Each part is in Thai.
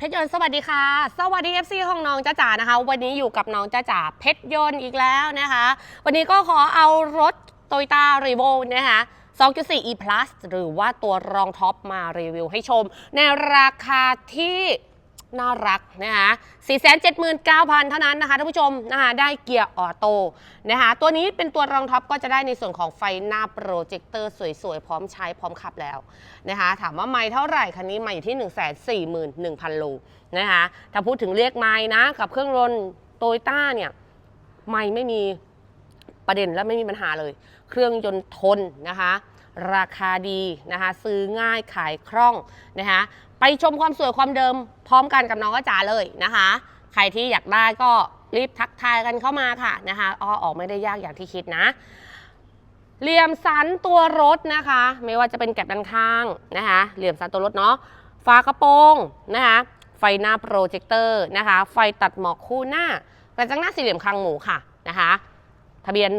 เพชรยนต์สวัสดีค่ะ สวัสดี FC ของน้องจ้าจ๋านะคะ วันนี้อยู่กับน้องจ้าจ๋าเพชรยนต์อีกแล้วนะคะ วันนี้ก็ขอเอารถโตโยต้ารีโวนะคะ 2.4 e plus หรือว่าตัวรองท็อปมารีวิวให้ชม ในราคาที่ น่ารักนะคะ479,000 เท่านั้นนะคะท่านผู้ชมนะคะได้เกียร์ออโต้นะคะตัวนี้เป็นตัวรองท็อปก็จะได้ในส่วนของไฟหน้าโปรเจคเตอร์สวยๆ พร้อมใช้พร้อมขับแล้วนะคะถามว่าไม่เท่าไหร่คันนี้มาอยู่ที่ 141,000โลนะคะถ้าพูดถึงเรียกไม้นะกับเครื่องยนต์โตโยต้าเนี่ยไม่ไม่มีประเด็นและไม่มีปัญหาเลย เครื่องยนต์ทนนะคะ ราคาดีนะคะซื้อง่ายขายคล่องนะคะไปชมความสวยความเดิมพร้อมกันกับน้องอาจารย์เลยนะคะ ใครที่อยากได้ก็รีบทักทายกันเข้ามาค่ะนะคะอ้อออกไม่ได้ยากอย่างที่คิดนะเหลี่ยมสันตัวรถนะคะ ไม่ว่าจะเป็นแกลบด้านข้างนะคะ เหลี่ยมสันตัวรถเนาะฝากระโปรงนะคะ ไฟหน้าโปรเจคเตอร์นะคะ ไฟตัดหมอกคู่หน้ากระจังหน้าสี่เหลี่ยมคางหมูค่ะนะคะ ทะเบียน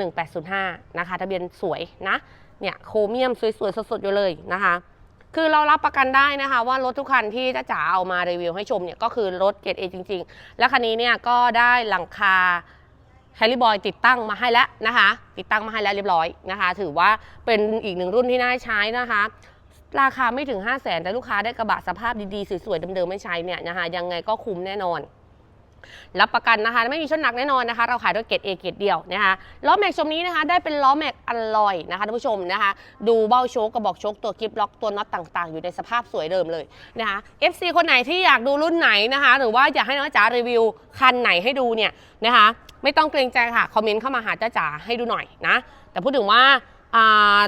1805 นะคะ ทะเบียนสวยนะ เนี่ยโครเมียมสวยๆสดๆอยู่เลยนะคะ คือเรารับประกันได้นะคะว่ารถทุกคันที่จ้าจ๋าเอามารีวิวให้ชมเนี่ยก็คือรถเกรดเอจริง ๆ และคันนี้เนี่ยก็ได้หลังคาแฮร์รี่บอยติดตั้งมาให้แล้วนะคะ ติดตั้งมาให้แล้วเรียบร้อยนะคะ ถือว่าเป็นอีกหนึ่งรุ่นที่น่าใช้นะคะ ราคาไม่ถึง 5 0 0แสนแต่ลูกค้าได้กระบะสภาพดีๆ สวยๆเดิมๆไม่ใช้เนี่ยนะคะยังไงก็คุ้มแน่นอน รับประกันนะคะไม่มีชนหนักแน่นอนนะคะ เราขายด้วยเกรด A เกรดเดียวนะคะล้อแม็กชมนี้นะคะได้เป็นล้อแม็กอลลอยนะคะท่านผู้ชมนะคะ ดูเบ้าโชกกระบอกโชกตัวกิฟล็อกตัวน็อตต่างๆ อยู่ในสภาพสวยเดิมเลยนะคะ FC คนไหนที่อยากดูรุ่นไหนนะคะ หรือว่าอยากให้น้องจ๋ารีวิวคันไหนให้ดูเนี่ยนะคะ ไม่ต้องเกรงใจค่ะคอมเมนต์เข้ามาหาจ้าจ๋าให้ดูหน่อยนะแต่พูดถึงว่า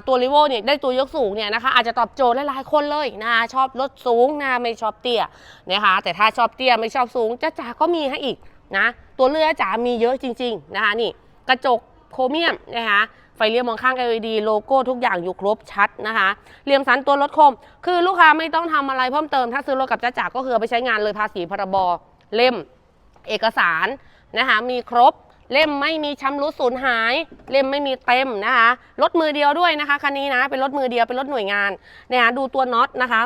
ตัวริโวเนี่ยได้ตัวยกสูงเนี่ยนะคะอาจจะตอบโจทย์หลายๆคนเลยนะชอบรถสูงนะไม่ชอบเตี้ยนะคะแต่ถ้าชอบเตี้ยไม่ชอบสูงจ้าจ๋าก็มีให้อีกนะตัวเลือกจ๋ามีเยอะจริง ๆ นะคะนี่กระจกโครเมียมนะคะไฟเลี้ยวมองข้าง LED โลโก้ทุกอย่างอยู่ครบชัดนะคะเหลี่ยมสันตัวรถคม คือลูกค้าไม่ต้องทำอะไรเพิ่มเติม ถ้าซื้อรถกับจ้าจ๋าก็คือไปใช้งานเลยภาษีพรบเล่ม เอกสารนะคะมีครบ เล่มไม่มีชำรุดสูญหาย เล่มไม่มีเต็มนะคะรถมือเดียวด้วยนะคะคันนี้นะเป็นรถมือเดียวเป็นรถหน่วยงานนะคะดูตัวน็อตนะคะ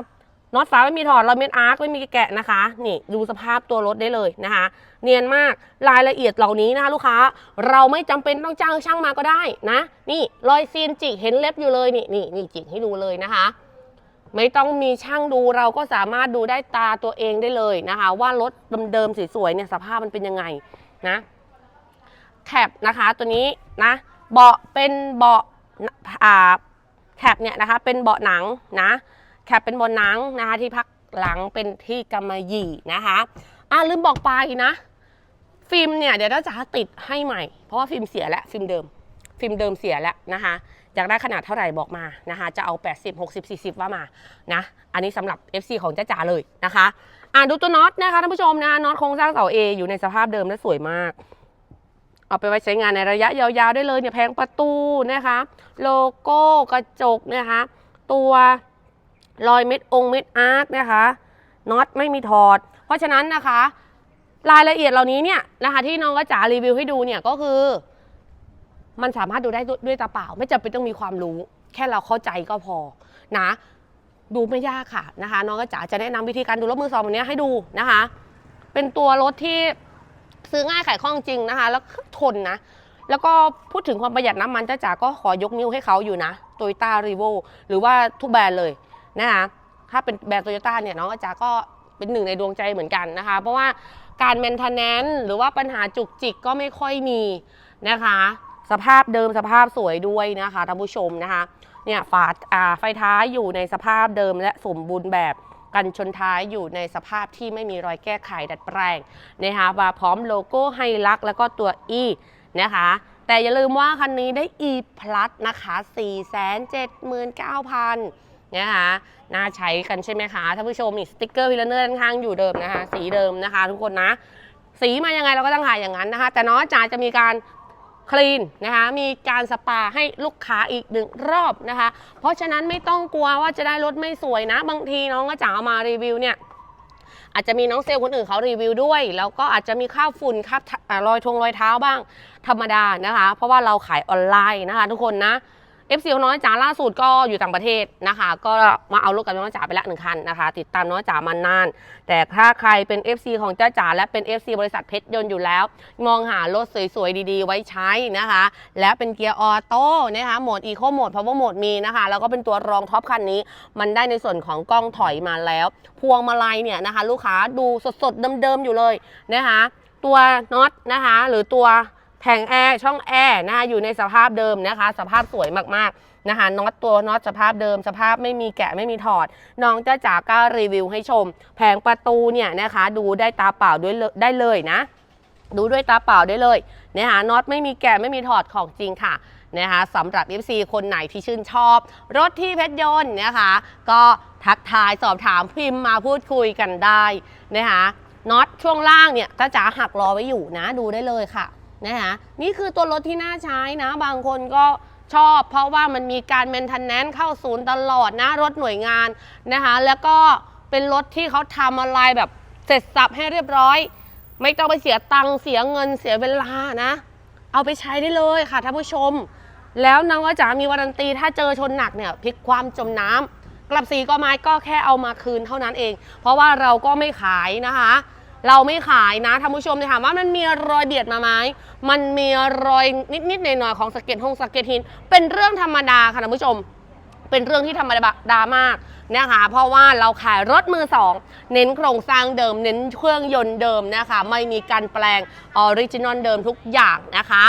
น็อตฝาไม่มีถอดเราเม็ดอาร์คไม่มีแกะนะคะ นี่ดูสภาพตัวรถได้เลยนะคะ เนียนมากรายละเอียดเหล่านี้นะคะลูกค้า เราไม่จำเป็นต้องจ้างช่างมาก็ได้นะ นี่รอยซีนจิกเห็นเล็บอยู่เลยนี่นี่นี่จิกให้ดูเลยนะคะ ไม่ต้องมีช่างดูเราก็สามารถดูได้ตาตัวเองได้เลยนะคะ ว่ารถเดิมๆสวยๆเนี่ยสภาพมันเป็นยังไงนะ แคปนะคะตัวนี้นะเบาะเป็นเบาะอ่าแคปเนี่ยนะคะเป็นเบาะหนังนะแคปเป็นเบาะหนังนะคะที่พักหลังเป็นที่กำมะหยี่นะคะอ่าลืมบอกไปนะ ฟิล์มเนี่ยเดี๋ยวเราจะติดให้ใหม่ เพราะว่าฟิล์มเสียแล้วฟิล์มเดิม ฟิล์มเดิมเสียแล้วนะคะอยากได้ขนาดเท่าไหร่บอกมานะคะจะเอา 80 60 40 ว่ามานะอันนี้สำหรับ FC ของจ้าจ๋าเลยนะคะอ่าดูตัวน็อตนะคะท่านผู้ชมนะน็อตโครงสร้างเสา A อยู่ในสภาพเดิมและสวยมาก เอาไปไว้ใช้งานในระยะยาวๆได้เลยเนี่ยแผงประตูนะคะ โลโก้กระจกนะคะ ตัวรอยเม็ดองค์เม็ดอาร์คนะคะน็อตไม่มีถอด เพราะฉะนั้นนะคะ รายละเอียดเหล่านี้เนี่ยนะคะที่น้องกระจ๋ารีวิวให้ดูเนี่ยก็คือ มันสามารถดูได้ด้วยตาเปล่า ไม่จำเป็นต้องมีความรู้ แค่เราเข้าใจก็พอนะดูไม่ยากค่ะนะคะ น้องกระจ๋าจะแนะนำวิธีการดูรถมือสองแบบนี้ให้ดูนะคะ เป็นตัวรถที่ ซื้อง่ายขายคล่องจริงนะคะ แล้วทนนะ แล้วก็พูดถึงความประหยัดน้ำมันจ้าจ๋าก็ขอยกนิ้วให้เขาอยู่นะโตโยต้ารีโวหรือว่าทุกแบรนด์เลยนะคะถ้าเป็นแบรนด์โตโยต้าเนี่ยน้องจ๋าก็เป็นหนึ่งในดวงใจเหมือนกันนะคะ เพราะว่าการเมนเทนแนนหรือว่าปัญหาจุกจิกก็ไม่ค่อยมีนะคะ สภาพเดิมสภาพสวยด้วยนะคะท่านผู้ชมนะคะเนี่ยฝาอ่าไฟท้ายอยู่ในสภาพเดิมและสมบูรณ์แบบ กันชนท้ายอยู่ในสภาพที่ไม่มีรอยแก้ไขดัดแปลงนะคะมาพร้อมโลโก้ไฮลักแล้วก็ตัว E นะคะแต่อย่าลืมว่าคันนี้ได้ E plus นะคะ 479,000นะคะน่าใช้กันใช่ไหมคะท่านผู้ชมนี่สติกเกอร์พิลเนอร์ด้านข้างอยู่เดิมนะคะ สีเดิมนะคะ ทุกคนนะ สีมายังไงเราก็ต้องถ่ายอย่างนั้นนะคะ แต่น้องจ๋าจะมีการ คลีนนะคะ มีการสปาให้ลูกค้าอีกหนึ่งรอบนะคะ เพราะฉะนั้นไม่ต้องกลัวว่าจะได้รถไม่สวยนะ บางทีน้องก็จ๋าเอามารีวิวเนี่ยอาจจะมีน้องเซลล์คนอื่นเขารีวิวด้วย แล้วก็อาจจะมีค่าวฝุ่นค่าบอ่ารอยทงรอยเท้าบ้างธรรมดานะคะ เพราะว่าเราขายออนไลน์นะคะ ทุกคนนะ FC ของน้องจ๋าล่าสุดก็อยู่ต่างประเทศนะคะ ก็มาเอารถกับน้องจ๋าไปละหนึ่งคันนะคะ ติดตามน้องจ๋ามานาน แต่ถ้าใครเป็น FC ของจ้าจ๋าและเป็น FC บริษัทเพชรยนต์อยู่แล้ว มองหารถสวยๆ ดีๆ ไว้ใช้นะคะ และเป็นเกียร์ออโต้นะคะโหมดอีโคโหมดพาวเวอร์โหมดมีนะคะ แล้วก็เป็นตัวรองท็อปคันนี้ มันได้ในส่วนของกล้องถอยมาแล้ว พวงมาลัยเนี่ยนะคะ ลูกค้าดูสดๆเดิมๆอยู่เลยนะคะ ตัวน็อตนะคะ หรือตัว แผงแอร์ช่องแอร์นะคะอยู่ในสภาพเดิมนะคะ สภาพสวยมากๆนะคะน็อตตัวน็อตสภาพเดิม สภาพไม่มีแกะไม่มีถอด น้องจ้าจ๋าก็รีวิวให้ชม แผงประตูเนี่ยนะคะ ดูได้ตาเปล่าด้วยได้เลยนะ ดูด้วยตาเปล่าได้เลยนะคะน็อตไม่มีแกะไม่มีถอดของจริงค่ะนะคะสำหรับ FC คนไหนที่ชื่นชอบ รถที่เพชรยนต์นะคะ ก็ทักทายสอบถามพิมพ์มาพูดคุยกันได้นะคะน็อตช่วงล่างเนี่ยจ้าจ๋าหักรอไว้อยู่นะดูได้เลยค่ะ นะคะนี่คือตัวรถที่น่าใช้นะ บางคนก็ชอบ เพราะว่ามันมีการเมนเทนแนนเข้าศูนย์ตลอดนะ รถหน่วยงานนะคะ แล้วก็เป็นรถที่เขาทำอะไรแบบเสร็จสับให้เรียบร้อย ไม่ต้องไปเสียตังค์เสียเงินเสียเวลานะ เอาไปใช้ได้เลยค่ะท่านผู้ชม แล้วนางว่าจ๋ามีวารันตีถ้าเจอชนหนักเนี่ยพลิกความจมน้ำกลับสีก็ไม้ก็แค่เอามาคืนเท่านั้นเอง เพราะว่าเราก็ไม่ขายนะคะ เราไม่ขายนะท่านผู้ชมจะถามว่ามันมีรอยเบียดมาไหมมันมีรอยนิดๆหน่อยๆของสะเก็ตหงสะเก็ตหิน เป็นเรื่องธรรมดาค่ะท่านผู้ชม เป็นเรื่องที่ธรรมดามากนะคะเพราะว่าเราขายรถมือสองเน้นโครงสร้างเดิม เน้นเครื่องยนต์เดิมนะคะ ไม่มีการแปลงออริจินอลเดิมทุกอย่างนะคะ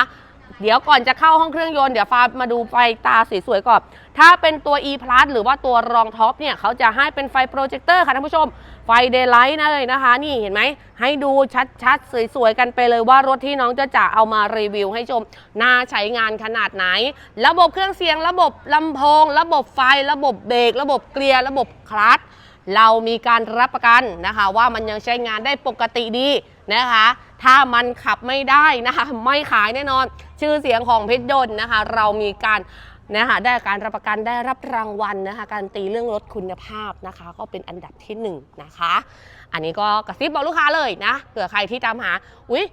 เดี๋ยวก่อนจะเข้าห้องเครื่องยนต์เดี๋ยวฟ้ามาดูไฟตาสวยๆก่อน ถ้าเป็นตัว e plus หรือว่าตัวรองท็อปเนี่ยเขาจะให้เป็นไฟโปรเจคเตอร์ค่ะท่านผู้ชม ไฟเดย์ไลท์นะเลยนะคะ นี่เห็นไหม ให้ดูชัดๆ สวยๆ กันไปเลยว่ารถที่น้องจะจะเอามารีวิวให้ชม น่าใช้งานขนาดไหน ระบบเครื่องเสียง ระบบลำโพง ระบบไฟ ระบบเบรก ระบบเกียร์ ระบบคลัตช์เรามีการรับประกันนะคะ ว่ามันยังใช้งานได้ปกติดี นะคะ ถ้ามันขับไม่ได้นะคะ ไม่ขายแน่นอน ชื่อเสียงของเพชรยนต์นะคะ เรามีการนะคะได้การรับประกันได้รับรางวัลนะคะ การตีเรื่องรถคุณภาพนะคะ ก็เป็นอันดับที่หนึ่งนะคะ อันนี้ก็กระซิบบอกลูกค้าเลยนะเผื่อใครที่ตามหาอุ๊ย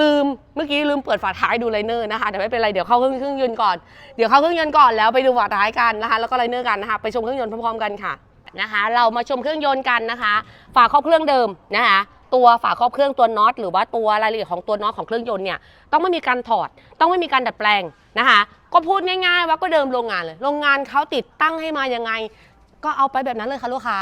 ลืมเมื่อกี้ลืมเปิดฝาท้ายดูไลเนอร์นะคะแต่ไม่เป็นไรเดี๋ยวเข้าเครื่องเครื่องยนต์ก่อนเดี๋ยวเข้าเครื่องยนต์ก่อนแล้วไปดูฝาท้ายกันนะคะ แล้วก็ไลเนอร์กันนะคะไปชมเครื่องยนต์พร้อมๆกันค่ะนะคะ เรามาชมเครื่องยนต์กันนะคะ ฝาครอบเครื่องเดิมนะคะ ตัวฝาครอบเครื่องตัวน็อตหรือว่าตัวรายละเอียดของตัวน็อตของเครื่องยนต์เนี่ยต้องไม่มีการถอด ต้องไม่มีการดัดแปลงนะคะ ก็พูดง่ายๆว่าก็เดิมโรงงานเลย โรงงานเขาติดตั้งให้มายังไง ก็เอาไปแบบนั้นเลยค่ะลูกค้า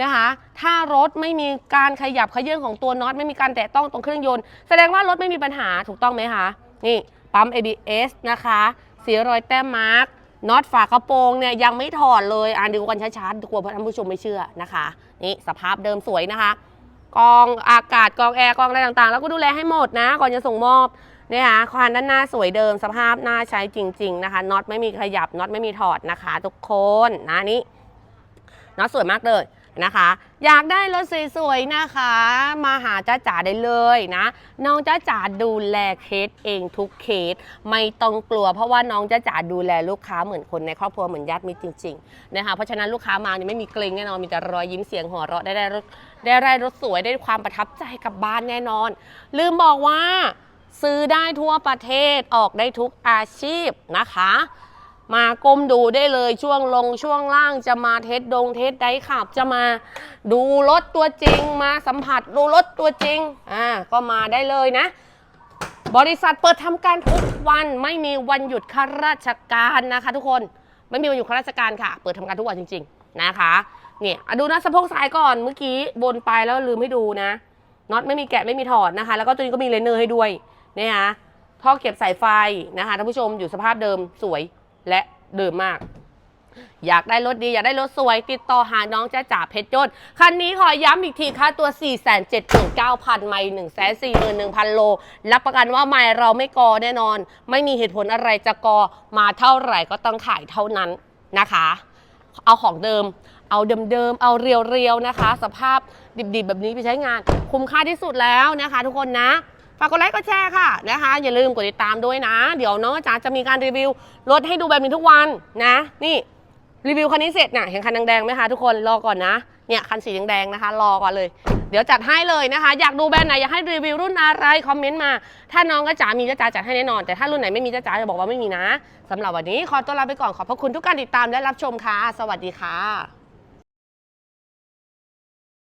นะคะ ถ้ารถไม่มีการขยับขยื่นของตัวน็อตไม่มีการแตะต้องตรงเครื่องยนต์ แสดงว่ารถไม่มีปัญหาถูกต้องไหมคะนี่ปั๊ม ABS นะคะสีรอยแต้มมาร์กน็อตฝากระโปรงเนี่ยยังไม่ถอดเลย อ่านดูกันช้าๆกลัวท่านผู้ชมไม่เชื่อนะคะ นี่สภาพเดิมสวยนะคะ กองอากาศกองแอร์กองอะไรต่างๆ แล้วก็ดูแลให้หมดนะ ก่อนจะส่งมอบนะคะคานด้านหน้าสวยเดิมสภาพหน้าใช้จริง ๆ นะคะน็อตไม่มีขยับน็อตไม่มีถอดนะคะ ทุกคนนะนี่น็อตสวยมากเลย นะคะ อยากได้รถสวยๆนะคะ มาหาจ้าจ๋าได้เลยนะ น้องจ้าจ๋าดูแลเคสเองทุกเคสไม่ต้องกลัว เพราะว่าน้องจ้าจ๋าดูแลลูกค้าเหมือนคนในครอบครัวเหมือนญาติมิตรจริงๆนะคะเพราะฉะนั้นลูกค้ามาเนี่ยไม่มีเกรงแน่นอนมีแต่รอยยิ้มเสียงหัวเราะได้ได้รถได้ได้รถสวยได้ความประทับใจกลับบ้านแน่นอน ลืมบอกว่าซื้อได้ทั่วประเทศออกได้ทุกอาชีพนะคะ มาก้มดูได้เลยช่วงลงช่วงล่างจะมาเทสดงเทสไดขับจะมาดูรถตัวจริง มาสัมผัสดูรถตัวจริงอ่าก็มาได้เลยนะ บริษัทเปิดทำการทุกวันไม่มีวันหยุดข้าราชการนะคะ ทุกคนไม่มีวันหยุดข้าราชการค่ะ เปิดทำการทุกวันจริง ๆนะคะเนี่ยดูนะสะโพกซ้ายก่อนเมื่อกี้บนไปแล้วลืมให้ดูนะน็อตไม่มีแกะไม่มีถอดนะคะ แล้วก็ตัวนี้ก็มีเลนเนอร์ให้ด้วยนะคะท่อเก็บสายไฟนะคะท่านผู้ชมอยู่สภาพเดิมสวย และเดิมมาก อยากได้รถดี อยากได้รถสวย ติดต่อหาน้องจ้าจ๋าเพชรยนต์คันนี้ขอย้ำอีกทีค่าตัว 4 7 9 0 0 0 ไม่1 4 1 0 0 0 โล รับประกันว่าไม่เราไม่กอแน่นอน ไม่มีเหตุผลอะไรจะกอมาเท่าไหร่ก็ต้องขายเท่านั้นนะคะ เอาของเดิม เอาเดิมๆ เอาเรียวๆนะคะ สภาพดิบๆ แบบนี้ไปใช้งาน คุ้มค่าที่สุดแล้วนะคะ ทุกคนนะ ฝากกดไลค์กดแชร์ค่ะนะคะ อย่าลืมกดติดตามด้วยนะ เดี๋ยวน้องจ๋าจะมีการรีวิวรถให้ดูแบบนี้ทุกวันนะ นี่รีวิวคันนี้เสร็จน่ะเห็นคันแดงๆไหมคะทุกคนรอก่อนนะเนี่ยคันสีแดงๆนะคะ รอก่อนเลย เดี๋ยวจัดให้เลยนะคะ อยากดูแบรนด์ไหนอยากให้รีวิวรุ่นอะไรคอมเมนต์มา ถ้าน้องจ้าจ๋ามีจ้าจ๋าจัดให้แน่นอน แต่ถ้ารุ่นไหนไม่มีจ้าจ๋าจะบอกว่าไม่มีนะสำหรับวันนี้ขอตัวลาไปก่อนขอบพระคุณทุกการติดตามและรับชมค่ะ สวัสดีค่ะ